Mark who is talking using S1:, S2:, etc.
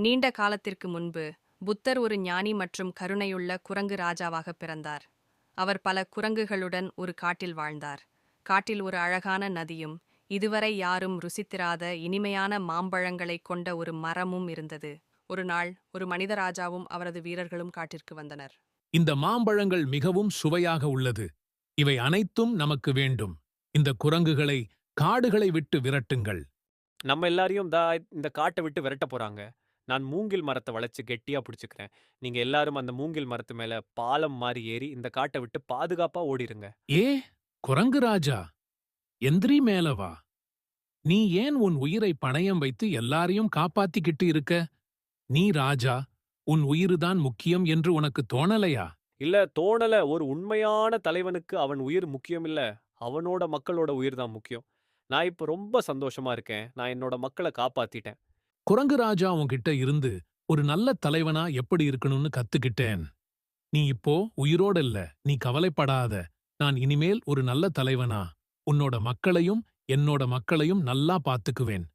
S1: நீண்ட காலத்திற்கு முன்பு புத்தர் ஒரு ஞானி மற்றும் கருணையுள்ள குரங்கு ராஜாவாக பிறந்தார். அவர் பல குரங்குகளுடன் ஒரு காட்டில் வாழ்ந்தார். காட்டில் ஒரு அழகான நதியும் இதுவரை யாரும் ருசித்திராத இனிமையான மாம்பழங்களைக் கொண்ட ஒரு மரமும் இருந்தது. ஒரு நாள் ஒரு மனித ராஜாவும் அவரது வீரர்களும் காட்டிற்கு வந்தனர்.
S2: இந்த மாம்பழங்கள் மிகவும் சுவையாக உள்ளது. இவை அனைத்தும் நமக்கு வேண்டும். இந்த குரங்குகளை காடுகளை விட்டு விரட்டுங்கள்.
S3: நம்ம எல்லாரையும் தா இந்த காட்டை விட்டு விரட்ட போறாங்க. நான் மூங்கில் மரத்தை வளைச்சு கெட்டியா பிடிச்சுக்கிறேன். நீங்க எல்லாரும் அந்த மூங்கில் மரத்து மேல பாலம் மாதிரி ஏறி இந்த காட்டை விட்டு பாதுகாப்பா ஓடிருங்க.
S2: ஏ! குரங்கு ராஜா! எந்திரி மேலவா நீ ஏன் உன் உயிரை பணயம் வைத்து எல்லாரையும் காப்பாத்திக்கிட்டு இருக்க? நீ ராஜா உன் உயிருதான் முக்கியம் என்று உனக்கு தோணலையா?
S3: இல்ல தோணல. ஒரு உண்மையான தலைவனுக்கு அவன் உயிர் முக்கியம் இல்ல. அவனோட மக்களோட உயிர் தான் முக்கியம். நான் இப்ப ரொம்ப சந்தோஷமா இருக்கேன். நான் என்னோட மக்களை காப்பாத்திட்டேன்.
S2: குரங்கு ராஜா உன்கிட்ட இருந்து ஒரு நல்ல தலைவனா எப்படி இருக்கணும்னு கத்துக்கிட்டேன். நீ இப்போ உயிரோட இல்ல நீ கவலைப்படாத. நான் இனிமேல் ஒரு நல்ல தலைவனா. உன்னோட மக்களையும் என்னோட மக்களையும் நல்லா பாத்துக்குவேன்